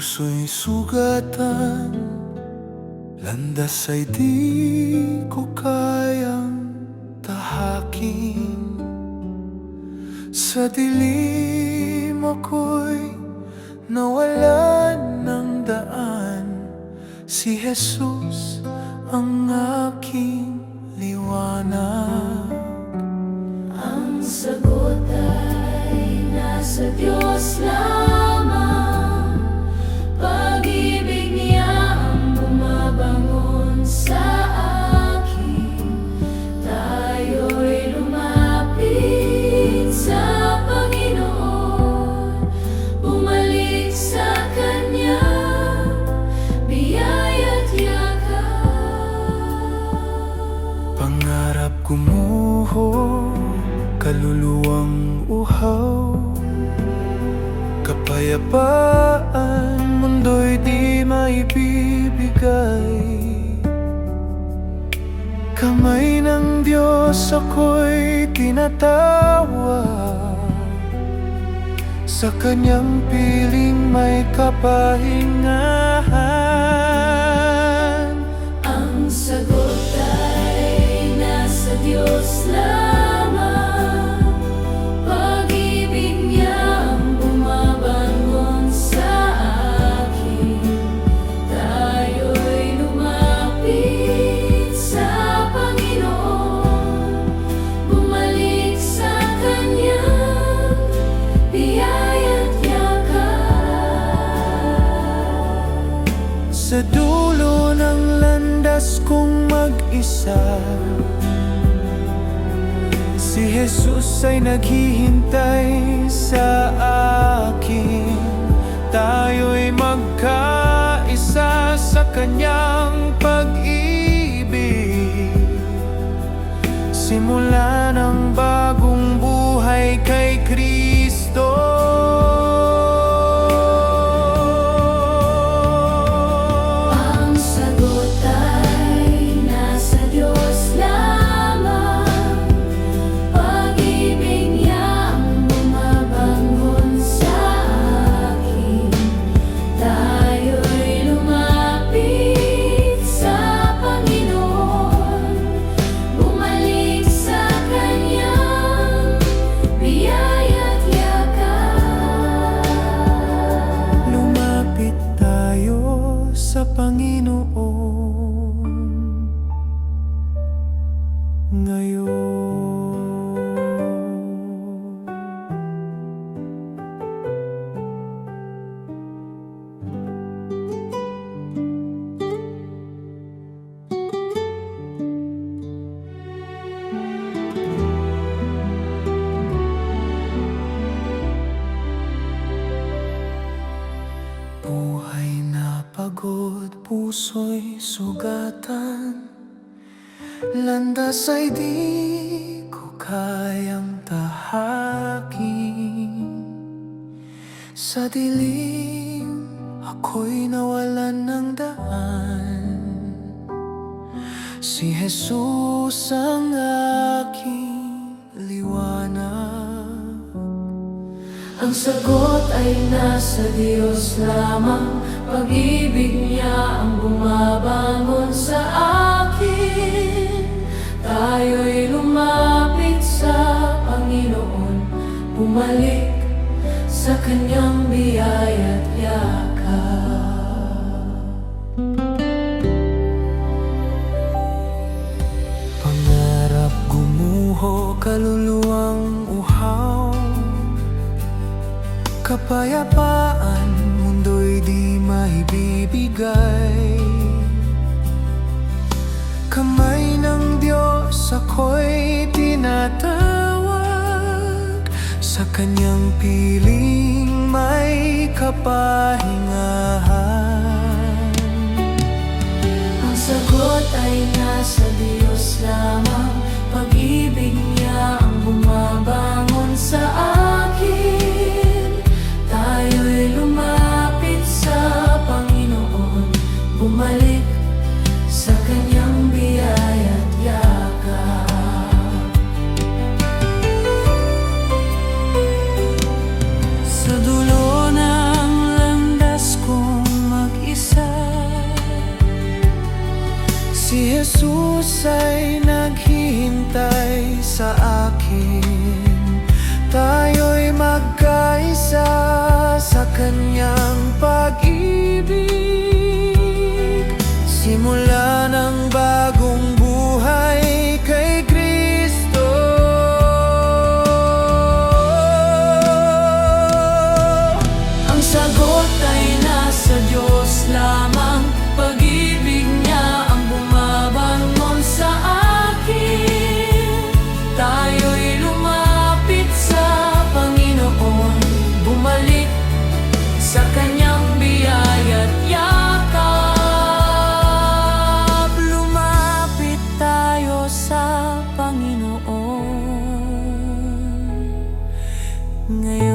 Puso'y sugatan Landas ay di ko kayang tahakin. Sa dilim ako'y nawalan ng daan Si Jesus ang aking liwanag. Ang sagot ay nasa Diyos lamang gumuho, kaluluwang uhaw. Kapayapaan, mundo'y di maibibigay. Kamay ng Diyos ako'y tinatawag Sa kanyang piling may kapahingahan Si Jesus ay naghihintay sa akin. Tayo'y magkaisa sa kanyang pag-ibig puso'y sugatan. Landas ay di ko kayang tahakin. Sa dilim, ako'y nawalan ng daan. Si Jesus ang aking Ang sagot ay nasa Diyos lamang. Pag-ibig niya ang bumabangon sa akin. Tayo'y lumapit sa Panginoon. Bumalik sa Kanyang biyaya't yakas Pangarap gumuho, kaluluwang Kapayapaan, mundo'y di maibibigay. Kamay ng Diyos ako'y tinatawag Sa kanyang piling may kapahingahan ngày